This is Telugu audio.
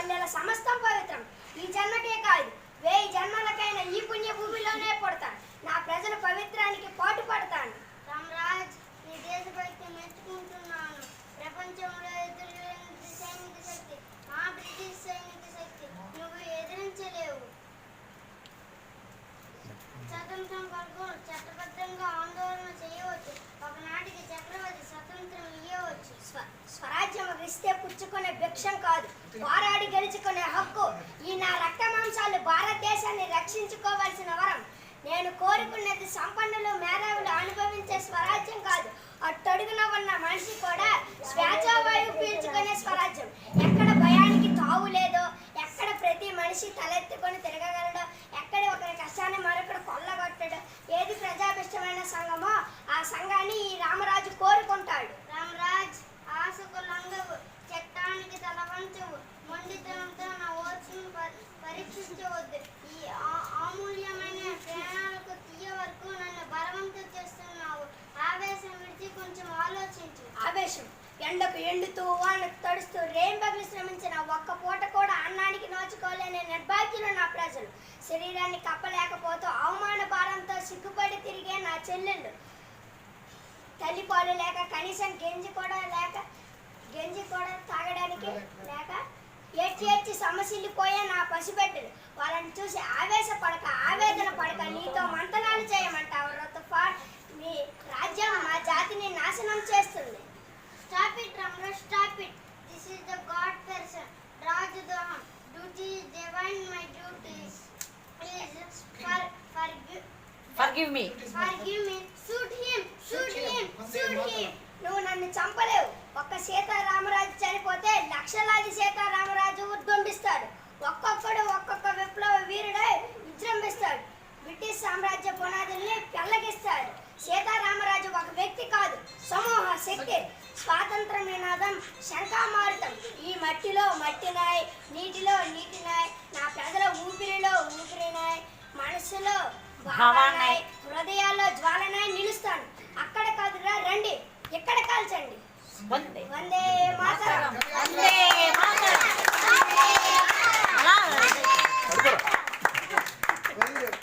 సమస్తం పవిత్రం. ఈ జన్మకే కాదు వేయి జన్మలకైనా ఈ పుణ్య భూమిలోనే పుడతాను. నా ప్రజల పవిత్రానికి పాటు పడతాను. రామరాజ్ నీ దేశభక్తి మెచ్చుకుంటున్నాను. ప్రపంచంలో ఎదురులేని సైనిక శక్తి మా బ్రిటిష్ సైనిక శక్తి నువ్వు ఎదిరించలేవు. స్వతంత్రం కొరకు చట్టబద్ధంగా ఆందోళన చేయవచ్చు. ఒకనాటికి చక్రవర్తి స్వతంత్రం స్వ స్వరాజ్యం ఇస్తే పుచ్చుకునే భిక్షం కాదు. పోరాడి గెలుచుకునే హక్కు ఈ నా రక్త మాంసాలు భారతదేశాన్ని రక్షించుకోవాల్సిన వరం. నేను కోరుకున్నది సంపన్నులు మేధావులు అనుభవించే స్వరాజ్యం కాదు. అట్టడుగున ఉన్న మనిషి కూడా స్వేచ్ఛావాయువు పీల్చుకునే స్వరాజ్యం. ఎక్కడ భయానికి తావు లేదో ఎక్కడ ప్రతి మనిషి తలెత్తుకొని తిరగగలడో ఎక్కడ ఒకరి కష్టాన్ని మరొకడు కొల్లగొట్టడో ఏది ప్రజాభిష్టమైన సంఘమో ఆ సంఘాన్ని ఈ రామరాజు కోరుకుంటాడు. ఎండకు ఎండుతూ వానకు తడుస్తూ రేంబగలు శ్రమించిన ఒక్క పూట కూడా అన్నానికి నోచుకోలేని నిర్భాగ్యులు నా ప్రజలు. శరీరాన్ని కప్పలేకపోతూ అవమాన భారంతో సిగ్గుపడి తిరిగే నా చెల్లెళ్ళు. తల్లిపాలు లేక కనీసం గెంజి కూడా లేక గెంజి కూడా తాగడానికి లేక ఏడ్చి ఏడ్చి సమస్యలిపోయే నా పసిబిడ్డలు. వాళ్ళని చూసి ఆవేశపడక ఆవేదన పడక నీతో Manthana divine my duty is for for Forgive me. Forgive me. Shoot him. Shoot him. Shoot him. నువ్వు నన్ను చంపలేవు ఒక్క సీతారామరాజు చనిపోతే లక్షలాది సీతారామరాజు ఉద్దండిస్తాడు ఒక్కొక్కడు ఒక్కొక్క విప్లవ వీరుడై విజృంభిస్తాడు బ్రిటిష్ సామ్రాజ్య పునాదుల్ని పెల్లగిస్తాడు సీతారామరాజు ఒక వ్యక్తి కాదు సమూహ శక్తి స్వాతంత్ర నినాదం శంఖామారుతం. ఈ మట్టిలో మట్టినాయ్ నీటిలో నీటినాయ్ నా ప్రజల ఊపిరిలో ఊపిరినాయ్ మనసులో హృదయాల్లో జ్వాలనాయ్ నిలుస్తాను. అక్కడ కాదురా రండి.